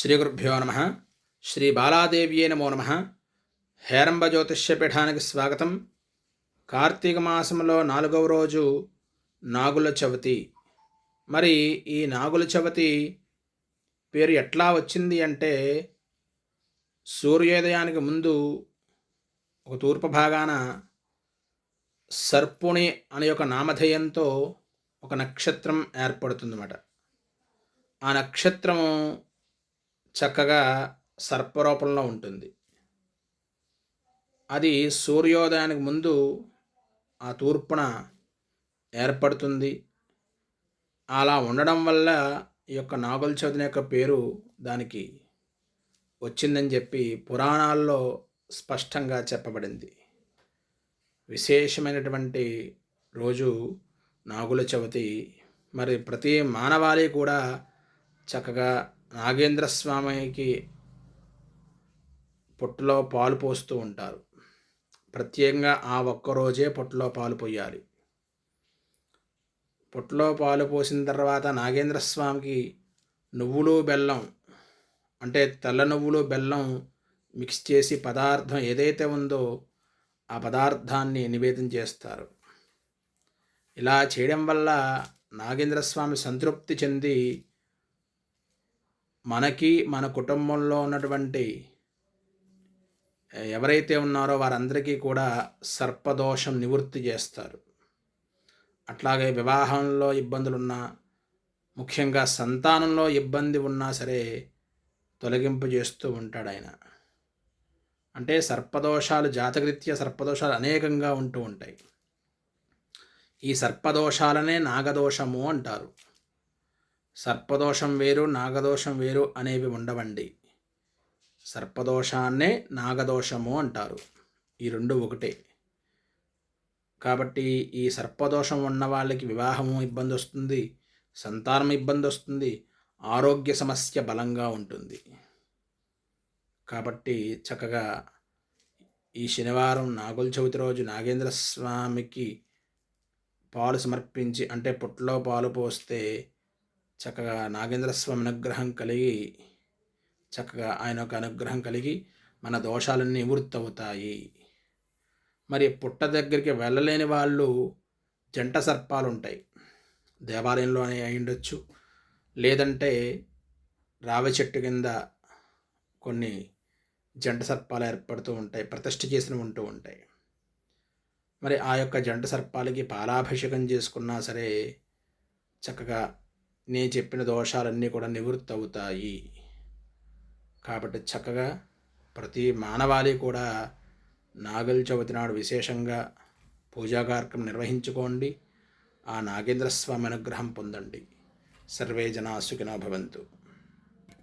శ్రీగురుభ్యో నమ. శ్రీ బాలాదేవ్యే నమో నమ. హేరంబ జ్యోతిష్యపీఠానికి స్వాగతం. కార్తీక మాసంలో నాలుగవ రోజు నాగుల చవితి. మరి ఈ నాగుల చవితి పేరు ఎట్లా వచ్చింది అంటే సూర్యోదయానికి ముందు ఒక తూర్పు భాగాన సర్పుణి అనే ఒక నామధేయంతో ఒక నక్షత్రం ఏర్పడుతుందన్నమాట. ఆ నక్షత్రము చక్కగా సర్పరూపంలో ఉంటుంది. అది సూర్యోదయానికి ముందు ఆ తూర్పున ఏర్పడుతుంది. అలా ఉండడం వల్ల ఈ యొక్క నాగుల చవితిని యొక్క పేరు దానికి వచ్చిందని చెప్పి పురాణాల్లో స్పష్టంగా చెప్పబడింది. విశేషమైనటువంటి రోజు నాగుల చవితి. మరి ప్రతి మానవాళి కూడా చక్కగా నాగేంద్ర స్వామికి పొట్టులో పాలు పోస్తూ ఉంటారు. ప్రత్యేకంగా ఆ ఒక్కరోజే పొట్టులో పాలు పోయాలి. పొట్టులో పాలు పోసిన తర్వాత నాగేంద్ర స్వామికి నువ్వులు బెల్లం అంటే తెల్ల నువ్వులు బెల్లం మిక్స్ చేసి పదార్థం ఏదైతే ఉందో ఆ పదార్థాన్ని నివేదన చేస్తారు. ఇలా చేయడం వల్ల నాగేంద్ర స్వామి సంతృప్తి చెంది మనకి మన కుటుంబంలో ఉన్నటువంటి ఎవరైతే ఉన్నారో వారందరికీ కూడా సర్పదోషం నివృత్తి చేస్తారు. అట్లాగే వివాహంలో ఇబ్బందులున్నా ముఖ్యంగా సంతానంలో ఇబ్బంది ఉన్నా సరే తొలగింపు చేస్తూ ఉంటాడు ఆయన. అంటే సర్పదోషాలు జాతకరీత్యా సర్పదోషాలు అనేకంగా ఉంటూ ఉంటాయి. ఈ సర్పదోషాలనే నాగదోషము అంటారు. సర్పదోషం వేరు నాగదోషం వేరు అనేవి ఉండవండి. సర్పదోషాన్నే నాగదోషము అంటారు. ఈ రెండు ఒకటే. కాబట్టి ఈ సర్పదోషం ఉన్న వాళ్ళకి వివాహము ఇబ్బంది వస్తుంది సంతానం ఇబ్బంది వస్తుంది ఆరోగ్య సమస్య బలంగా ఉంటుంది. కాబట్టి చక్కగా ఈ శనివారం నాగుల చవితి రోజు నాగేంద్ర స్వామికి పాలు సమర్పించి అంటే పుట్లో పాలు పోస్తే చక్కగా నాగేంద్ర స్వామి అనుగ్రహం కలిగి చక్కగా ఆయన యొక్క అనుగ్రహం కలిగి మన దోషాలన్నీ నివృత్తి అవుతాయి మరి పుట్ట దగ్గరికి వెళ్ళలేని వాళ్ళు జంట సర్పాలు ఉంటాయి దేవాలయంలో అయి ఉండొచ్చు లేదంటే రావి చెట్టు కింద కొన్ని జంట సర్పాలు ఏర్పడుతూ ఉంటాయి ప్రతిష్ఠ చేసిన ఉంటూ ఉంటాయి. మరి ఆ యొక్క జంట సర్పాలకి పాలాభిషేకం చేసుకున్నా సరే చక్కగా నేను చెప్పిన దోషాలన్నీ కూడా నివృత్తి అవుతాయి కాబట్టి చక్కగా ప్రతి మానవాళి కూడా నాగల్ చవితి నాడు విశేషంగా పూజా కార్యక్రమం నిర్వహించుకోండి. ఆ నాగేంద్ర స్వామి అనుగ్రహం పొందండి. సర్వే జనా సుఖినో భవంతు.